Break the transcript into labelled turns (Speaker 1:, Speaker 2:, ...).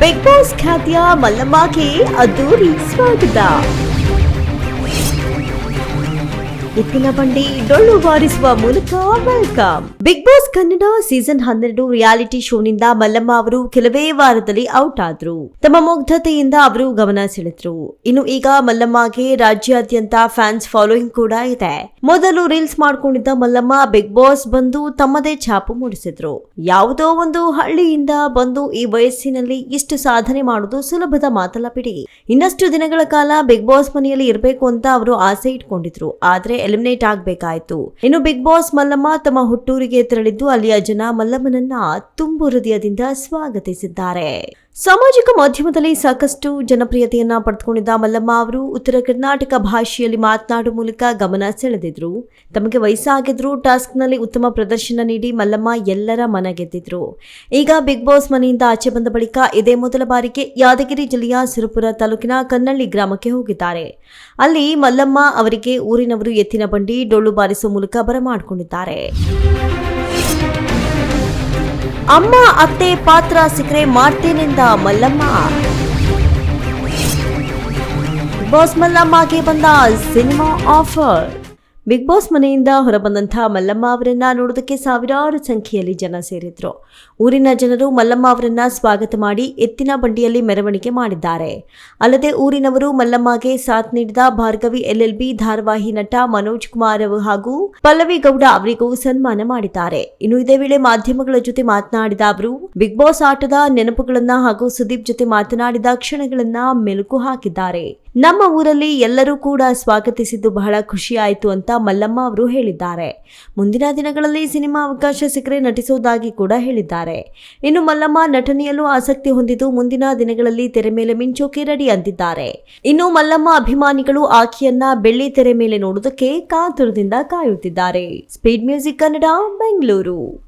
Speaker 1: Big boss ಖ್ಯಾತಿಯ ಮಲ್ಲಮ್ಮಗೆ ಅದ್ದೂರಿ ಸ್ವಾಗತ ಎತ್ತಿನ ಬಂಡಿ ಡೊಳ್ಳು ಬಾರಿಸುವ ಮೂಲಕ welcome. Bigg Boss Kannada season ಹನ್ನೆರಡು ರಿಯಾಲಿಟಿ ಶೋನಿಂದ ಮಲ್ಲಮ್ಮ ಅವರು ಕೆಲವೇ ವಾರದಲ್ಲಿ ಔಟ್ ಆದ್ರು. ತಮ್ಮ ಮುಗ್ಧತೆಯಿಂದ ಅವರು ಗಮನ ಸೆಳೆದ್ರು. ಇನ್ನು ಈಗ ಮಲ್ಲಮ್ಮಗೆ ರಾಜ್ಯಾದ್ಯಂತ ಫ್ಯಾನ್ಸ್ ಫಾಲೋಯಿಂಗ್ ಕೂಡ ಇದೆ. ಮೊದಲು ರೀಲ್ಸ್ ಮಾಡ್ಕೊಂಡಿದ್ದ ಮಲ್ಲಮ್ಮ ಬಿಗ್ ಬಾಸ್ ಬಂದು ತಮ್ಮದೇ ಛಾಪು ಮೂಡಿಸಿದ್ರು. ಯಾವುದೋ ಒಂದು ಹಳ್ಳಿಯಿಂದ ಬಂದು ಈ ವಯಸ್ಸಿನಲ್ಲಿ ಇಷ್ಟು ಸಾಧನೆ ಮಾಡುವುದು ಸುಲಭದ ಮಾತಲ್ಲ ಬಿಡಿ. ಇನ್ನಷ್ಟು ದಿನಗಳ ಕಾಲ ಬಿಗ್ ಬಾಸ್ ಮನೆಯಲ್ಲಿ ಇರಬೇಕು ಅಂತ ಅವರು ಆಸೆ ಇಟ್ಕೊಂಡಿದ್ರು. ಆದ್ರೆ ಎಲಿಮಿನೇಟ್ ಆಗಬೇಕಾಯಿತು. ಇನ್ನು ಬಿಗ್ ಬಾಸ್ ಮಲ್ಲಮ್ಮ ತಮ್ಮ ಹುಟ್ಟೂರಿಗೆ ತೆರಳಿದ್ದು ಅಲ್ಲಿಯ ಜನ ಮಲ್ಲಮ್ಮನನ್ನ ತುಂಬು ಹೃದಯದಿಂದ ಸ್ವಾಗತಿಸಿದ್ದಾರೆ. ಸಾಮಾಜಿಕ ಮಾಧ್ಯಮದಲ್ಲಿ ಸಾಕಷ್ಟು ಜನಪ್ರಿಯತೆಯನ್ನ ಪಡೆದುಕೊಂಡಿದ್ದ ಮಲ್ಲಮ್ಮ ಅವರು ಉತ್ತರ ಕರ್ನಾಟಕ ಭಾಷೆಯಲ್ಲಿ ಮಾತನಾಡುವ ಮೂಲಕ ಗಮನ ಸೆಳೆದಿದ್ರು. ತಮಗೆ ವಯಸ್ಸಾಗಿದ್ರು ಟಾಸ್ಕ್ನಲ್ಲಿ ಉತ್ತಮ ಪ್ರದರ್ಶನ ನೀಡಿ ಮಲ್ಲಮ್ಮ ಎಲ್ಲರ ಮನ ಗೆದ್ದಿದ್ರು ಈಗ ಬಿಗ್ ಬಾಸ್ ಮನೆಯಿಂದ ಆಚೆ ಬಂದ ಬಳಿಕ ಇದೇ ಮೊದಲ ಬಾರಿಗೆ ಯಾದಗಿರಿ ಜಿಲ್ಲೆಯ ಸಿರುಪುರ ತಾಲೂಕಿನ ಕನ್ನಳ್ಳಿ ಗ್ರಾಮಕ್ಕೆ ಹೋಗಿದ್ದಾರೆ. ಅಲ್ಲಿ ಮಲ್ಲಮ್ಮ ಅವರಿಗೆ ಊರಿನವರು ಎತ್ತಿನ ಬಂಡಿ ಡೊಳ್ಳು ಬಾರಿಸುವ ಮೂಲಕ ಬರಮಾಡಿಕೊಂಡಿದ್ದಾರೆ. ಅಮ್ಮ ಅತ್ತೆ ಪಾತ್ರ ಸಿಕ್ಕರೆ ಮಾಡ್ತೇನೆಂದ ಮಲ್ಲಮ್ಮ. ಬಾಸ್ ಮಲ್ಲಮ್ಮಗೆ ಬಂದ ಸಿನಿಮಾ ಆಫರ್. ಬಿಗ್ ಬಾಸ್ ಮನೆಯಿಂದ ಹೊರಬಂದಂತಹ ಮಲ್ಲಮ್ಮ ಅವರನ್ನ ನೋಡೋದಕ್ಕೆ ಸಾವಿರಾರು ಸಂಖ್ಯೆಯಲ್ಲಿ ಜನ ಸೇರಿದ್ರು. ಊರಿನ ಜನರು ಮಲ್ಲಮ್ಮ ಅವರನ್ನ ಸ್ವಾಗತ ಮಾಡಿ ಎತ್ತಿನ ಬಂಡಿಯಲ್ಲಿ ಮೆರವಣಿಗೆ ಮಾಡಿದ್ದಾರೆ. ಅಲ್ಲದೆ ಊರಿನವರು ಮಲ್ಲಮ್ಮಗೆ ಸಾಥ್ ನೀಡಿದ ಭಾರ್ಗವಿ ಎಲ್ಎಲ್ಬಿ, ಧಾರಾವಾಹಿ ನಟ ಮನೋಜ್ ಕುಮಾರ್ ಹಾಗೂ ಪಲ್ಲವಿ ಗೌಡ ಅವರಿಗೂ ಸನ್ಮಾನ ಮಾಡಿದ್ದಾರೆ. ಇನ್ನು ಇದೇ ವೇಳೆ ಮಾಧ್ಯಮಗಳ ಜೊತೆ ಮಾತನಾಡಿದ ಅವರು ಬಿಗ್ ಬಾಸ್ ಆಟದ ನೆನಪುಗಳನ್ನ ಹಾಗೂ ಸುದೀಪ್ ಜೊತೆ ಮಾತನಾಡಿದ ಕ್ಷಣಗಳನ್ನ ಮೆಲುಕು ಹಾಕಿದ್ದಾರೆ. ನಮ್ಮ ಊರಲ್ಲಿ ಎಲ್ಲರೂ ಕೂಡ ಸ್ವಾಗತಿಸಿದ್ದು ಬಹಳ ಖುಷಿಯಾಯಿತು ಅಂತ ಮಲ್ಲಮ್ಮ ಅವರು ಹೇಳಿದ್ದಾರೆ. ಮುಂದಿನ ದಿನಗಳಲ್ಲಿ ಸಿನಿಮಾ ಅವಕಾಶ ಸಿಕ್ಕರೆ ನಟಿಸುವುದಾಗಿ ಕೂಡ ಹೇಳಿದ್ದಾರೆ. ಇನ್ನು ಮಲ್ಲಮ್ಮ ನಟನೆಯಲ್ಲೂ ಆಸಕ್ತಿ ಹೊಂದಿದ್ದು ಮುಂದಿನ ದಿನಗಳಲ್ಲಿ ತೆರೆ ಮೇಲೆ ಮಿಂಚೋಕೆ ರೆಡಿ ಅಂತಿದ್ದಾರೆ ಇನ್ನು ಮಲ್ಲಮ್ಮ ಅಭಿಮಾನಿಗಳು ಆಕೆಯನ್ನ ಬೆಳ್ಳಿ ತೆರೆ ಮೇಲೆ ನೋಡುವುದಕ್ಕೆ ಕಾತುರದಿಂದ ಕಾಯುತ್ತಿದ್ದಾರೆ. Speed music Kannada Bengaluru